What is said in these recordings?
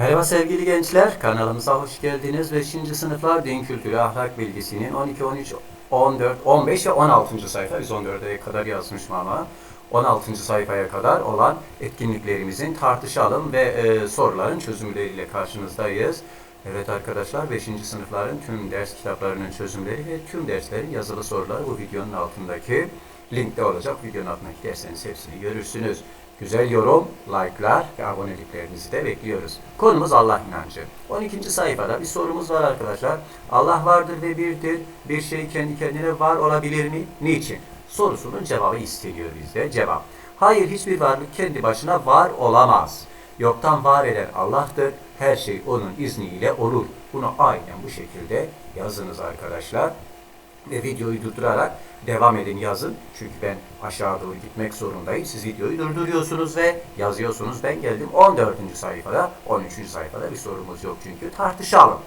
Merhaba sevgili gençler, kanalımıza hoş geldiniz. 5. sınıflar din kültürü ahlak bilgisinin 12, 13, 14, 15 ve 16. sayfa. Biz 14'e kadar yazmışım ama 16. sayfaya kadar olan etkinliklerimizin tartışalım ve e, soruların çözümleriyle karşınızdayız. Evet arkadaşlar 5. sınıfların tüm ders kitaplarının çözümleri ve tüm derslerin yazılı soruları bu videonun altındaki linkte olacak. Videonun altındaki derseniz hepsini görürsünüz. Güzel yorum, like'lar ve aboneliklerinizi de bekliyoruz. Konumuz Allah inancı. 12. sayfada bir sorumuz var arkadaşlar. Allah vardır ve birdir. Bir şey kendi kendine var olabilir mi? Niçin? Sorusunun cevabı isteniyor bizde. Cevap. Hayır hiçbir varlık kendi başına var olamaz. Yoktan var eden Allah'tır. Her şey onun izniyle olur. Bunu aynen bu şekilde yazınız arkadaşlar ve videoyu durdurarak devam edin yazın. Çünkü ben aşağı doğru gitmek zorundayım. Siz videoyu durduruyorsunuz ve yazıyorsunuz. Ben geldim 14. sayfada, 13. sayfada bir sorumuz yok çünkü. Tartışalım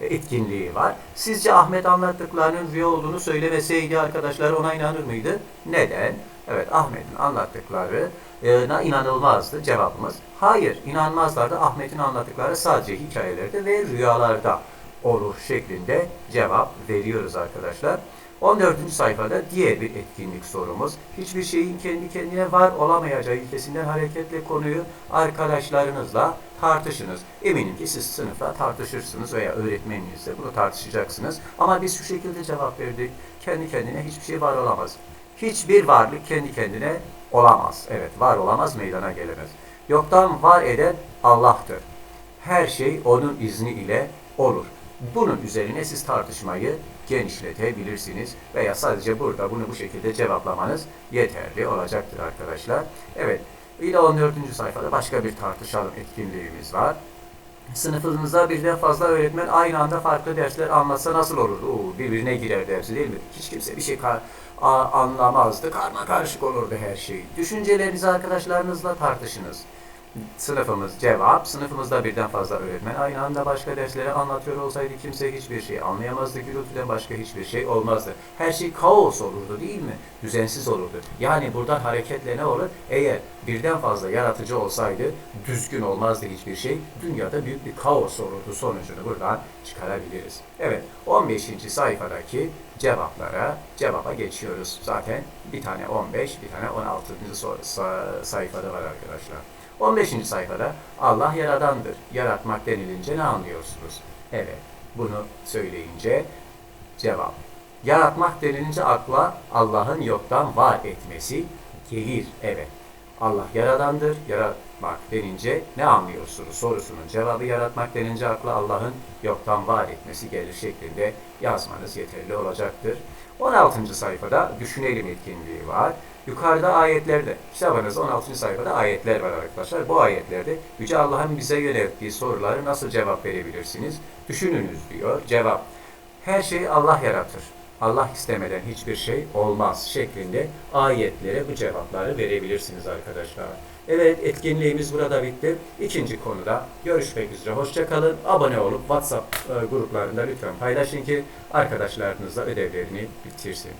E, etkinliği var. Sizce Ahmet anlattıklarının rüya olduğunu söylemeseydi arkadaşlar ona inanır mıydı? Neden? Evet Ahmet'in anlattıklarına inanılmazdı cevabımız. Hayır inanmazlardı. Ahmet'in anlattıkları sadece hikayelerde ve rüyalarda olur şeklinde cevap veriyoruz arkadaşlar. 14. sayfada diğer bir etkinlik sorumuz. Hiçbir şeyin kendi kendine var olamayacağı ilkesinden hareketle konuyu arkadaşlarınızla tartışınız. Eminim ki siz sınıfta tartışırsınız veya öğretmeninizle bunu tartışacaksınız. Ama biz şu şekilde cevap verdik. Kendi kendine hiçbir şey var olamaz. Hiçbir varlık kendi kendine olamaz. Evet var olamaz meydana gelemez. Yoktan var eden Allah'tır. Her şey onun izni ile olur. Bunun üzerine siz tartışmayı genişletebilirsiniz veya sadece burada bunu bu şekilde cevaplamanız yeterli olacaktır arkadaşlar. Evet, yine 14. sayfada başka bir tartışalım etkinliğimiz var. Sınıfınızda birden fazla öğretmen aynı anda farklı dersler anlatsa nasıl olurdu? Oo, birbirine girer dersi değil mi? Hiç kimse bir şey anlamazdı. Karma karışık olurdu her şey. Düşüncelerinizi arkadaşlarınızla tartışınız. Sınıfımız cevap. Sınıfımızda birden fazla öğretmen aynı anda başka dersleri anlatıyor olsaydı kimse hiçbir şey anlayamazdı. Gürültüden başka hiçbir şey olmazdı. Her şey kaos olurdu değil mi? Düzensiz olurdu. Yani buradan hareketle ne olur? Eğer birden fazla yaratıcı olsaydı düzgün olmazdı hiçbir şey. Dünyada büyük bir kaos olurdu. Sonucunu buradan çıkarabiliriz. Evet 15. sayfadaki cevaplara cevaba geçiyoruz. Zaten bir tane 15, bir tane 16. so- sa- sayfada var arkadaşlar. 15. sayfada Allah yaradandır. Yaratmak denilince ne anlıyorsunuz? Evet, bunu söyleyince cevap. Yaratmak denilince akla Allah'ın yoktan var etmesi gelir. Evet. Allah yaradandır. Yaratmak denince ne anlıyorsunuz? Sorusunun cevabı yaratmak denince akla Allah'ın yoktan var etmesi gelir şeklinde yazmanız yeterli olacaktır. 16. sayfada düşünelim etkinliği var. Yukarıda ayetlerde, kitabınızda 16. sayfada ayetler var arkadaşlar. Bu ayetlerde Yüce Allah'ın bize yönelttiği soruları nasıl cevap verebilirsiniz? Düşününüz diyor. Cevap. Her şeyi Allah yaratır. Allah istemeden hiçbir şey olmaz şeklinde ayetlere bu cevapları verebilirsiniz arkadaşlar. Evet etkinliğimiz burada bitti. İkinci konuda görüşmek üzere. Hoşçakalın. Abone olup WhatsApp e, gruplarında lütfen paylaşın ki arkadaşlarınızla ödevlerini bitirsin.